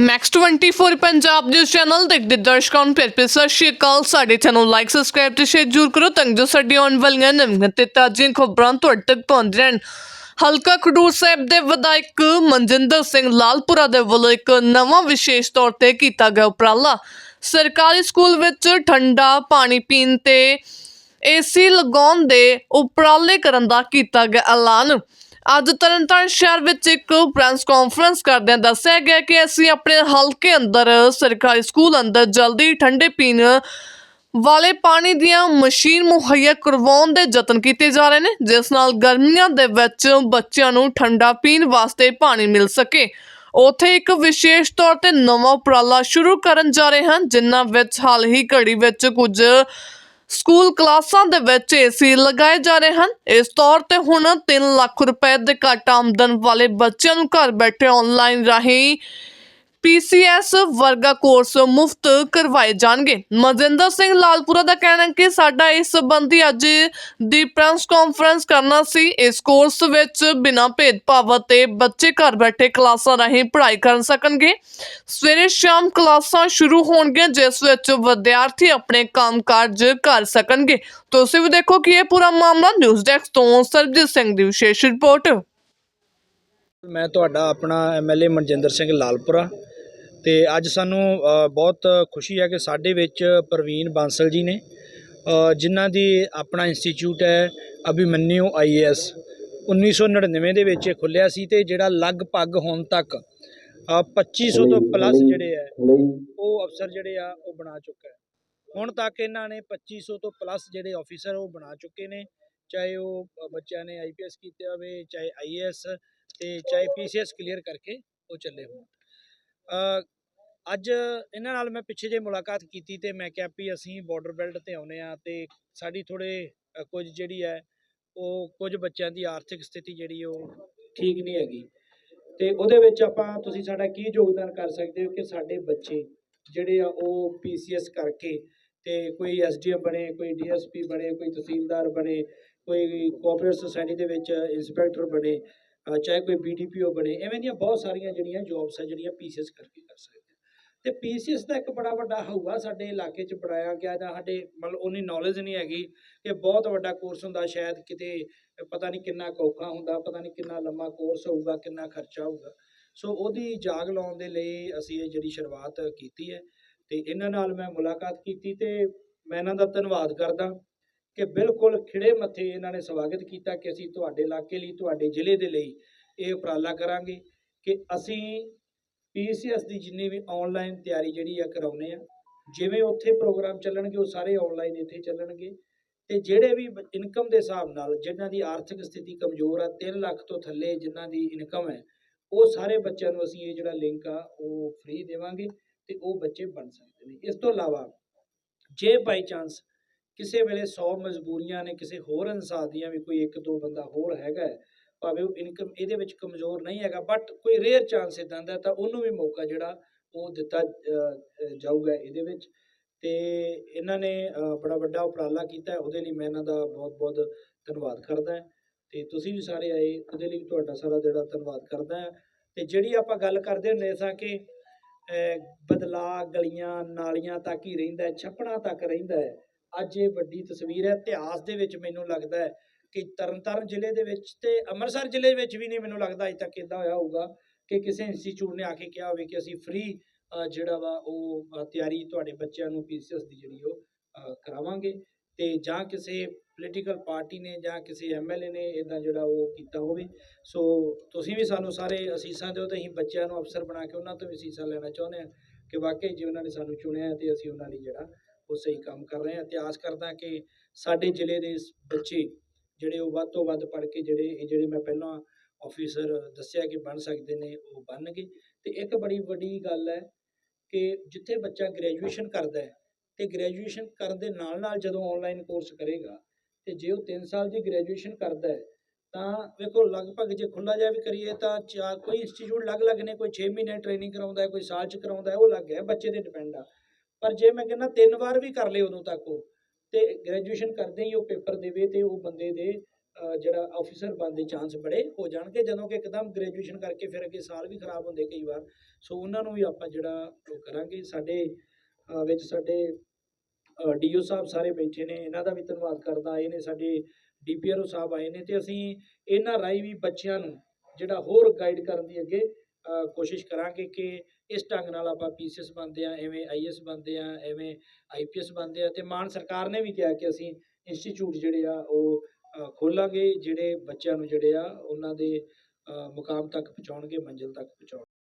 Max 24 Punjab ਦੇ channel ਦੇਖਦੇ ਦਰਸ਼ਕਾਂ ਨੂੰ ਪਿਆਰ ਭਰੀ ਸਤਿ ਸ਼੍ਰੀ ਅਕਾਲ। ਸਾਡੇ ਚੈਨਲ ਲਾਈਕ ਸਬਸਕ੍ਰਾਈਬ ਤੇ ਸ਼ੇਅਰ ਜ਼ਰੂਰ ਕਰੋ ਤਾਂ ਜੋ ਸਾਡੀ ਆਉਣ ਵਾਲੀਆਂ ਨਵੀਆਂ ਤੇ ਤਾਜ਼ੀਆਂ ਖਬਰਾਂ ਤੁਹਾਡੇ ਤੱਕ ਪਹੁੰਚ ਰਹਿਣ। ਹਲਕਾ ਖਡੂਰ ਸਾਹਿਬ ਦੇ ਵਿਧਾਇਕ ਮਨਜਿੰਦਰ ਸਿੰਘ ਲਾਲਪੁਰਾ ਦੇ ਵੱਲੋਂ ਇੱਕ ਨਵਾਂ ਵਿਸ਼ੇਸ਼ ਤੌਰ ਤੇ ਕੀਤਾ ਗਿਆ ਉਪਰਾਲਾ। ਸਰਕਾਰੀ ਸਕੂਲ ਵਿੱਚ ਠੰਡਾ ਪਾਣੀ ਪੀਣ ਤੇ ਏਸੀ ਲਗਾਉਣ ਦੇ ਉਪਰਾਲੇ ਕਰਨ ਦਾ ਕੀਤਾ ਗਿਆ ਐਲਾਨ। ਅੱਜ ਤਰਨਤਾਰਨ ਸ਼ਹਿਰ ਵਿੱਚ ਇੱਕ ਪ੍ਰੈਸ ਕਾਨਫਰੰਸ ਕਰਦਿਆਂ ਦੱਸਿਆ ਗਿਆ ਕਿ ਅਸੀਂ ਆਪਣੇ ਹਲਕੇ ਅੰਦਰ, ਸਰਕਾਰੀ ਸਕੂਲ ਅੰਦਰ ਜਲਦੀ ਠੰਡੇ ਪੀਣ ਵਾਲੇ ਪਾਣੀ ਦੀਆਂ ਮਸ਼ੀਨ ਮੁਹੱਈਆ ਕਰਵਾਉਣ ਦੇ ਯਤਨ ਕੀਤੇ ਜਾ ਰਹੇ ਨੇ, ਜਿਸ ਨਾਲ ਗਰਮੀਆਂ ਦੇ ਵਿੱਚ ਬੱਚਿਆਂ ਨੂੰ ਠੰਡਾ ਪੀਣ ਵਾਸਤੇ ਪਾਣੀ ਮਿਲ ਸਕੇ। ਉੱਥੇ ਇੱਕ ਵਿਸ਼ੇਸ਼ ਤੌਰ ਤੇ ਨਵਾਂ ਉਪਰਾਲਾ ਸ਼ੁਰੂ ਕਰਨ ਜਾ ਰਹੇ ਹਨ, ਜਿਨ੍ਹਾਂ ਵਿੱਚ ਹਾਲ ਹੀ ਘੜੀ ਵਿੱਚ ਕੁਝ ਸਕੂਲ ਕਲਾਸਾਂ ਦੇ ਵਿੱਚ ਏਸੀ ਲਗਾਏ ਜਾ ਰਹੇ ਹਨ। ਇਸ ਤੌਰ ਤੇ ਹੁਣ 3 ਲੱਖ ਰੁਪਏ ਦੇ ਘੱਟ ਆਮਦਨ ਵਾਲੇ ਬੱਚਿਆਂ ਨੂੰ ਘਰ ਬੈਠੇ ਆਨਲਾਈਨ ਰਾਹੀਂ ਪੀਸੀਐਸ ਵਰਗਾ ਕੋਰਸ ਮੁਫਤ ਕਰਵਾਏ ਜਾਣਗੇ। ਮਨਜਿੰਦਰ ਸਿੰਘ ਲਾਲਪੁਰਾ ਦਾ ਕਹਿਣਾ ਹੈ ਕਿ ਸਾਡਾ ਇਸ ਸੰਬੰਧੀ ਅੱਜ ਦੀ ਪ੍ਰੈਸ ਕਾਨਫਰੰਸ ਕਰਨਾ ਸੀ। ਇਸ ਕੋਰਸ ਵਿੱਚ ਬਿਨਾਂ ਭੇਦਭਾਵ ਅਤੇ ਬੱਚੇ ਘਰ ਬੈਠੇ ਕਲਾਸਾਂ ਰਾਹੀਂ ਪੜ੍ਹਾਈ ਕਰ ਸਕਣਗੇ। ਸਵੇਰੇ ਸ਼ਾਮ ਕਲਾਸਾਂ ਸ਼ੁਰੂ ਹੋਣਗੀਆਂ, ਜਿਸ ਵਿੱਚ ਵਿਦਿਆਰਥੀ ਆਪਣੇ ਕੰਮਕਾਜ ਕਰ ਸਕਣਗੇ। ਤੁਸੀਂ ਵੀ ਦੇਖੋ ਕਿ ਇਹ ਪੂਰਾ ਮਾਮਲਾ ਨਿਊਜ਼ ਡੈਸਕ ਤੋਂ ਸਰਬਜੀਤ ਸਿੰਘ ਦੀ ਵਿਸ਼ੇਸ਼ ਰਿਪੋਰਟ। ਮੈਂ ਤੁਹਾਡਾ ਆਪਣਾ ਐਮਐਲਏ ਮਨਜਿੰਦਰ ਸਿੰਘ ਲਾਲਪੁਰਾ। ਤੇ ਅੱਜ ਸਾਨੂੰ ਬਹੁਤ ਖੁਸ਼ੀ ਹੈ ਕਿ ਸਾਡੇ ਵਿੱਚ ਪ੍ਰਵੀਨ ਬਾਂਸਲ ਜੀ ਨੇ ਜਿਨ੍ਹਾਂ ਦੀ ਆਪਣਾ ਇੰਸਟੀਚਿਊਟ ਹੈ ਅਭਿਮਨਿਊ ਆਈਏਐਸ 1999 ਦੇ ਵਿੱਚ ਖੁੱਲਿਆ ਸੀ ਤੇ ਜਿਹੜਾ ਲਗਭਗ ਹੁਣ ਤੱਕ ਅ, 2500 ਤੋਂ ਪਲੱਸ ਜਿਹੜੇ ਹੈ ਉਹ ਅਫਸਰ ਜਿਹੜੇ ਆ ਉਹ ਬਣਾ ਚੁੱਕਾ ਹੈ। ਹੁਣ ਤੱਕ ਇਹਨਾਂ ਨੇ 2500 ਤੋਂ ਪਲੱਸ ਜਿਹੜੇ ਆਫੀਸਰ ਉਹ ਬਣਾ ਚੁੱਕੇ ਨੇ ਚਾਹੇ ਉਹ ਬੱਚਿਆਂ ਨੇ ਆਈਪੀਐਸ ਕੀਤੇ ਹੋਵੇ ਚਾਹੇ ਆਈਏਐਸ ਤੇ ਚਾਹੇ ਪੀਸੀਐਸ ਕਲੀਅਰ ਕਰਕੇ ਉਹ ਚੱਲੇ ਹੋਣ। ਅੱਜ ਇਹਨਾਂ ਨਾਲ ਮੈਂ ਪਿੱਛੇ ਜੇ ਮੁਲਾਕਾਤ ਕੀਤੀ ਤੇ ਮੈਂ ਕਿਹਾ ਵੀ ਅਸੀਂ ਬਾਰਡਰ ਬੈਲਟ ਤੇ ਆਉਨੇ ਆ ਤੇ ਸਾਡੀ ਥੋੜੇ ਕੁਝ ਜਿਹੜੀ ਹੈ ਉਹ ਕੁਝ ਬੱਚਿਆਂ ਦੀ ਆਰਥਿਕ ਸਥਿਤੀ ਜਿਹੜੀ ਉਹ ਠੀਕ ਨਹੀਂ ਹੈਗੀ। ਤੇ ਉਹਦੇ ਵਿੱਚ ਆਪਾਂ, ਤੁਸੀਂ ਸਾਡਾ ਕੀ ਯੋਗਦਾਨ ਕਰ ਸਕਦੇ ਹੋ ਕਿ ਸਾਡੇ ਬੱਚੇ ਜਿਹੜੇ ਆ ਉਹ ਪੀਸੀਐਸ ਕਰਕੇ ਤੇ ਕੋਈ ਐਸਡੀਐਮ ਬਣੇ, ਕੋਈ ਡੀਐਸਪੀ ਬਣੇ, ਕੋਈ ਤਹਿਸੀਲਦਾਰ ਬਣੇ, ਕੋਈ ਕੋਆਪਰੇਟਿਵ ਸੁਸਾਇਟੀ ਦੇ ਵਿੱਚ ਇੰਸਪੈਕਟਰ ਬਣੇ ਚਾਹੇ ਕੋਈ ਬੀਡੀਪੀਓ ਬਣੇ, ਐਵੇਂ ਦੀਆਂ ਬਹੁਤ ਸਾਰੀਆਂ ਜਿਹੜੀਆਂ ਜੌਬਸ ਆ, ਜਿਹੜੀਆਂ ਪੀਸੀਐਸ ਕਰਕੇ ਕਰ ਸਕਦੇ ਆ। ਤੇ ਪੀਸੀਐਸ ਦਾ ਇੱਕ ਬੜਾ ਵੱਡਾ ਹਊਆ ਸਾਡੇ ਇਲਾਕੇ 'ਚ ਬਣਾਇਆ ਗਿਆ, ਜਾਂ ਸਾਡੇ ਮਤਲਬ ਉਨੀ ਨੌਲੇਜ ਨਹੀਂ ਹੈਗੀ ਕਿ ਬਹੁਤ ਵੱਡਾ ਕੋਰਸ ਹੁੰਦਾ, ਸ਼ਾਇਦ ਕਿਤੇ ਪਤਾ ਨਹੀਂ ਕਿੰਨਾ ਕੁ ਔਖਾ ਹੁੰਦਾ, ਪਤਾ ਨਹੀਂ ਕਿੰਨਾ ਲੰਮਾ ਕੋਰਸ ਹੋਊਗਾ, ਕਿੰਨਾ ਖਰਚਾ ਹੋਊਗਾ ਸੋ ਉਹਦੀ ਜਾਗ ਲਾਉਣ ਦੇ ਲਈ ਅਸੀਂ ਇਹ ਜਿਹੜੀ ਸ਼ੁਰੂਆਤ ਕੀਤੀ ਹੈ, ਤੇ ਇਹਨਾਂ ਨਾਲ ਮੈਂ ਮੁਲਾਕਾਤ ਕੀਤੀ, ਤੇ ਮੈਂ ਇਹਨਾਂ ਦਾ ਧੰਨਵਾਦ ਕਰਦਾ ਕਿ ਬਿਲਕੁਲ ਖਿੜੇ ਮੱਥੇ ਇਹਨਾਂ ਨੇ ਸਵਾਗਤ ਕੀਤਾ ਕਿ ਅਸੀਂ ਤੁਹਾਡੇ ਇਲਾਕੇ ਲਈ, ਤੁਹਾਡੇ ਜ਼ਿਲ੍ਹੇ ਦੇ ਲਈ ਇਹ ਉਪਰਾਲਾ ਕਰਾਂਗੇ ਕਿ ਅਸੀਂ ਪੀਸੀਐਸ ਦੀ ਜਿੰਨੀ ਵੀ ਆਨਲਾਈਨ ਤਿਆਰੀ ਜਿਹੜੀ ਆ ਕਰਾਉਨੇ ਆ, ਜਿਵੇਂ ਉੱਥੇ ਪ੍ਰੋਗਰਾਮ ਚੱਲਣਗੇ, ਉਹ ਸਾਰੇ ਆਨਲਾਈਨ ਇੱਥੇ ਚੱਲਣਗੇ ਤੇ ਜਿਹੜੇ ਵੀ ਇਨਕਮ ਦੇ ਹਿਸਾਬ ਨਾਲ ਜਿਨ੍ਹਾਂ ਦੀ ਆਰਥਿਕ ਸਥਿਤੀ ਕਮਜ਼ੋਰ ਆ 3 ਲੱਖ ਤੋਂ ਥੱਲੇ ਜਿਨ੍ਹਾਂ ਦੀ ਇਨਕਮ ਹੈ, ਉਹ ਸਾਰੇ ਬੱਚਿਆਂ ਨੂੰ ਅਸੀਂ ਇਹ ਜਿਹੜਾ ਲਿੰਕ ਆ, ਉਹ ਫ੍ਰੀ ਦੇਵਾਂਗੇ ਤੇ ਉਹ ਬੱਚੇ ਬਣ ਸਕਦੇ ਨੇ। ਇਸ ਤੋਂ ਇਲਾਵਾ ਜੇ ਬਾਈ ਚਾਂਸ ਕਿਸੇ ਵੇਲੇ 100 ਮਜਬੂਰੀਆਂ ਨੇ ਕਿਸੇ ਹੋਰ ਇਨਸਾਨ ਦੀਆਂ ਵੀ ਕੋਈ ਇੱਕ ਦੋ ਬੰਦਾ ਹੋਰ ਹੈਗਾ ਭਾਵੇਂ ਉਹ ਇਨਕਮ ਇਹਦੇ ਵਿੱਚ ਕਮਜ਼ੋਰ ਨਹੀਂ ਹੈਗਾ ਬਟ ਕੋਈ ਰੇਅਰ ਚਾਂਸ ਇਦਾਂ ਦਾ ਤਾਂ ਉਹਨੂੰ ਵੀ ਮੌਕਾ ਜਿਹੜਾ ਉਹ ਦਿੱਤਾ ਜਾਊਗਾ ਇਹਦੇ ਵਿੱਚ। ਤੇ ਇਹਨਾਂ ਨੇ ਬੜਾ ਵੱਡਾ ਉਪਰਾਲਾ ਕੀਤਾ ਉਹਦੇ ਲਈ ਮੈਂ ਇਹਨਾਂ ਦਾ ਬਹੁਤ ਬਹੁਤ ਧੰਨਵਾਦ ਕਰਦਾ ਹਾਂ। ਤੇ ਤੁਸੀਂ ਵੀ ਸਾਰੇ ਆਏ ਉਹਦੇ ਲਈ ਤੁਹਾਡਾ ਸਾਰਾ ਜਿਹੜਾ ਧੰਨਵਾਦ ਕਰਦਾ ਹਾਂ। ਤੇ ਜਿਹੜੀ ਆਪਾਂ ਗੱਲ ਕਰਦੇ ਹੁੰਦੇ ਸਾਂ ਕਿ ਅ, ਬਦਲਾਅ ਗਲੀਆਂ ਨਾਲੀਆਂ ਤੱਕ ਹੀ ਰਹਿੰਦਾ ਛੱਪੜਾਂ ਤੱਕ ਰਹਿੰਦਾ ਹੈ ਅੱਜ ਇਹ ਵੱਡੀ ਤਸਵੀਰ ਹੈ। ਇਤਿਹਾਸ ਦੇ ਵਿੱਚ ਮੈਨੂੰ ਲੱਗਦਾ ਹੈ ਕਿ ਤਰਨਤਾਰਨ ਜ਼ਿਲ੍ਹੇ ਦੇ ਵਿੱਚ ਤੇ ਅੰਮ੍ਰਿਤਸਰ ਜ਼ਿਲ੍ਹੇ ਵਿੱਚ ਵੀ ਨਹੀਂ ਮੈਨੂੰ ਲੱਗਦਾ ਅਜੇ ਤੱਕ ਇਦਾਂ ਹੋਇਆ ਹੋਊਗਾ ਕਿ ਕਿਸੇ ਇੰਸਟੀਚਿਊਟ ਨੇ ਆ ਕੇ ਕਿਹਾ ਹੋਵੇ ਕਿ ਅਸੀਂ ਫ੍ਰੀ ਜਿਹੜਾ ਵਾ ਉਹ ਤਿਆਰੀ ਤੁਹਾਡੇ ਬੱਚਿਆਂ ਨੂੰ ਪੀਸੀਐਸ ਦੀ ਜਿਹੜੀ ਉਹ ਕਰਾਵਾਂਗੇ ਤੇ ਜਾਂ ਕਿਸੇ ਪੋਲੀਟੀਕਲ ਪਾਰਟੀ ਨੇ ਜਾਂ ਕਿਸੇ ਐਮਐਲਏ ਨੇ ਇਦਾਂ ਜਿਹੜਾ ਉਹ ਕੀਤਾ ਹੋਵੇ। ਸੋ ਤੁਸੀਂ ਵੀ ਸਾਨੂੰ ਸਾਰੇ ਅਸੀਸਾਂ ਦਿਓ ਤੇ ਅਸੀਂ ਬੱਚਿਆਂ ਨੂੰ ਅਫਸਰ ਬਣਾ ਕੇ ਉਹਨਾਂ ਤੋਂ ਵੀ ਅਸੀਸਾਂ ਲੈਣਾ ਚਾਹੁੰਦੇ ਹਾਂ ਕਿ ਵਾਕਈ ਜੇ ਉਹਨਾਂ ਨੇ ਸਾਨੂੰ ਚੁਣਿਆ ਹੈ ਤੇ ਅਸੀਂ ਉਹਨਾਂ ਲਈ ਜਿਹੜਾ ਉਹ ਸਹੀ ਕੰਮ ਕਰ ਰਹੇ ਹਾਂ ਤੇ ਆਸ ਕਰਦਾ ਕਿ ਸਾਡੇ ਜ਼ਿਲ੍ਹੇ ਦੇ ਬੱਚੇ ਜਿਹੜੇ ਉਹ ਵੱਧ ਤੋਂ ਵੱਧ ਪੜ੍ਹ ਕੇ ਜਿਹੜੇ ਇਹ ਜਿਹੜੇ ਮੈਂ ਪਹਿਲਾਂ ਆਫੀਸਰ ਦੱਸਿਆ ਕਿ ਬਣ ਸਕਦੇ ਨੇ, ਉਹ ਬਣਨਗੇ। ਤੇ ਇੱਕ ਬੜੀ ਵੱਡੀ ਗੱਲ ਹੈ ਕਿ ਜਿੱਥੇ ਬੱਚਾ ਗ੍ਰੈਜੂਏਸ਼ਨ ਕਰਦਾ ਹੈ, ਤੇ ਗ੍ਰੈਜੂਏਸ਼ਨ ਕਰਨ ਦੇ ਨਾਲ ਨਾਲ ਜਦੋਂ ਆਨਲਾਈਨ ਕੋਰਸ ਕਰੇਗਾ, ਤੇ ਜੇ ਉਹ 3 ਸਾਲ ਦੀ ਗ੍ਰੈਜੂਏਸ਼ਨ ਕਰਦਾ ਹੈ, ਤਾਂ ਵੇਖੋ ਲਗਭਗ ਜੇ ਖੁੱਲਾ ਜਿਹਾ ਵੀ ਕਰੀਏ ਤਾਂ ਚਾ ਕੋਈ ਇੰਸਟੀਚਿਊਟ ਅਲੱਗ-ਅਲੱਗ ਨੇ, ਕੋਈ 6 ਮਹੀਨੇ ਟ੍ਰੇਨਿੰਗ ਕਰਾਉਂਦਾ ਹੈ, ਕੋਈ ਸਾਲ ਚ ਕਰਾਉਂਦਾ ਹੈ, ਉਹ ਅਲੱਗ ਹੈ, ਬੱਚੇ ਤੇ ਡਿਪੈਂਡ ਆ। ਪਰ ਜੇ ਮੈਂ ਕਹਿੰਦਾ ਤਿੰਨ ਵਾਰ ਵੀ ਕਰ ਲਏ ਉਦੋਂ ਤੱਕ ਉਹ, ਤੇ ਗ੍ਰੈਜੂਏਸ਼ਨ ਕਰਦੇ ਹੀ ਉਹ ਪੇਪਰ ਦੇਵੇ ਤੇ ਉਹ ਬੰਦੇ ਦੇ ਜਿਹੜਾ ਆਫੀਸਰ ਬਣਨ ਦੇ ਚਾਂਸ ਬੜੇ ਹੋ ਜਾਣਗੇ। ਜਦੋਂ ਕਿ ਇੱਕਦਮ ਗ੍ਰੈਜੂਏਸ਼ਨ ਕਰਕੇ ਫਿਰ ਅੱਗੇ ਸਾਲ ਵੀ ਖਰਾਬ ਹੁੰਦੇ ਕਈ ਵਾਰ। ਸੋ ਉਹਨਾਂ ਨੂੰ ਵੀ ਆਪਾਂ ਜਿਹੜਾ ਉਹ ਕਰਾਂਗੇ। ਸਾਡੇ ਵਿੱਚ ਸਾਡੇ ਡੀਓ ਸਾਹਿਬ ਸਾਰੇ ਬੈਠੇ ਨੇ। ਇਹਨਾਂ ਦਾ ਵੀ ਧੰਨਵਾਦ ਕਰਦਾ। ਆਏ ਨੇ ਸਾਡੇ ਡੀਪੀਆਰਓ ਸਾਹਿਬ ਆਏ ਨੇ ਤੇ ਅਸੀਂ ਇਹਨਾਂ ਰਾਹੀਂ ਵੀ ਬੱਚਿਆਂ ਨੂੰ ਜਿਹੜਾ ਹੋਰ ਗਾਈਡ ਕਰਨ ਦੀ ਅੱਗੇ ਕੋਸ਼ਿਸ਼ ਕਰਾਂਗੇ ਕਿ ਇਸ ਢੰਗ ਨਾਲ ਆਪਾਂ ਪੀਸੀਐਸ ਬਣਦੇ ਆ ਐਵੇਂ ਆਈਐਸ ਬਣਦੇ ਆ ਐਵੇਂ ਆਈਪੀਐਸ ਬਣਦੇ ਆ ਤੇ ਮਾਨ ਸਰਕਾਰ ਨੇ ਵੀ ਕਿਹਾ ਕਿ ਅਸੀਂ ਇੰਸਟੀਚਿਊਟ ਜਿਹੜੇ ਆ ਉਹ ਖੋਲਾਂਗੇ, ਜਿਹੜੇ ਬੱਚਿਆਂ ਨੂੰ ਜਿਹੜੇ ਆ ਉਹਨਾਂ ਦੇ ਮੁਕਾਮ ਤੱਕ ਪਹੁੰਚਾਉਣਗੇ, ਮੰਜ਼ਿਲ ਤੱਕ ਪਹੁੰਚਾਉਣਗੇ